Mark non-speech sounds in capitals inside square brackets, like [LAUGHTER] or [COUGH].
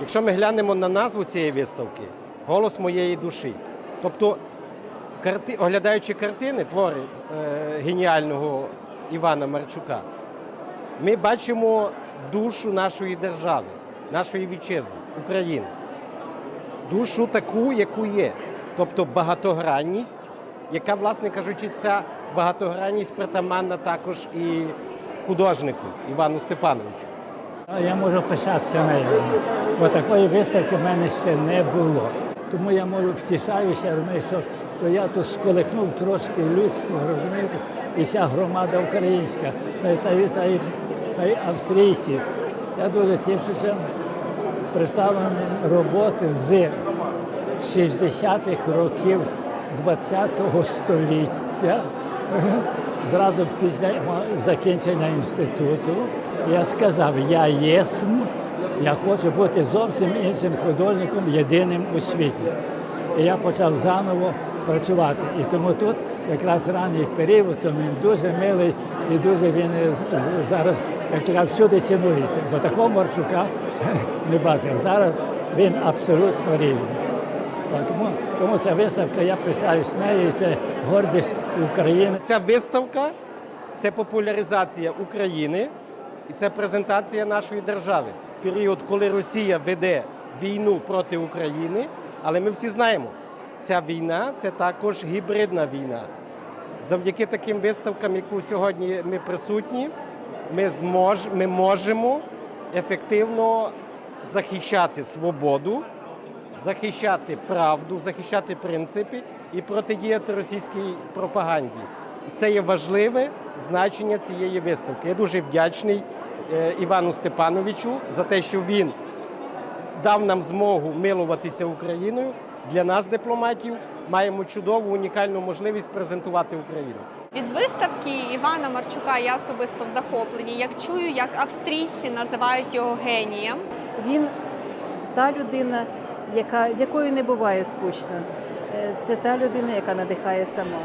Якщо ми глянемо на назву цієї виставки Голос моєї душі. Тобто, карти, оглядаючи картини, твори е, геніального Івана Марчука, ми бачимо душу нашої держави, нашої вітчизни, України. Душу таку, яку є. Тобто багатогранність, яка, власне кажучи, ця багатогранність притаманна також і художнику Івану Степановичу. Я можу пишатися нею, бо такої виставки в мене ще не було. Тому я можу втішаюся, розумію, що, що я тут сколихнув трошки людство, розумієте, і вся громада українська, та, та, та, та й австрійці. Я дуже тішуся представлені роботи з 60-х років ХХ століття. Зразу після закінчення інституту я сказав, я єсм, я хочу бути зовсім іншим художником, єдиним у світі. І я почав заново працювати. І тому тут якраз ранній період, то він дуже милий і дуже він з- з- зараз, як кажуть, всюди цінується. Бо такого Марчука [LAUGHS] не бачив. Зараз він абсолютно різний. Тому, тому ця виставка, я пишаюсь нею, і це гордість України. Ця виставка це популяризація України і це презентація нашої держави. Період, коли Росія веде війну проти України, але ми всі знаємо, ця війна це також гібридна війна. Завдяки таким виставкам, яку сьогодні ми присутні, ми, змож, ми можемо ефективно захищати свободу, захищати правду, захищати принципи і протидіяти російській пропаганді. І це є важливе значення цієї виставки. Я дуже вдячний е, Івану Степановичу за те, що він дав нам змогу милуватися Україною. Для нас, дипломатів, маємо чудову унікальну можливість презентувати Україну. Від виставки Івана Марчука я особисто в захопленні. Як чую, як австрійці називають його генієм. Він та людина, яка, з якою не буває скучно. Е, Це та людина, яка надихає сама.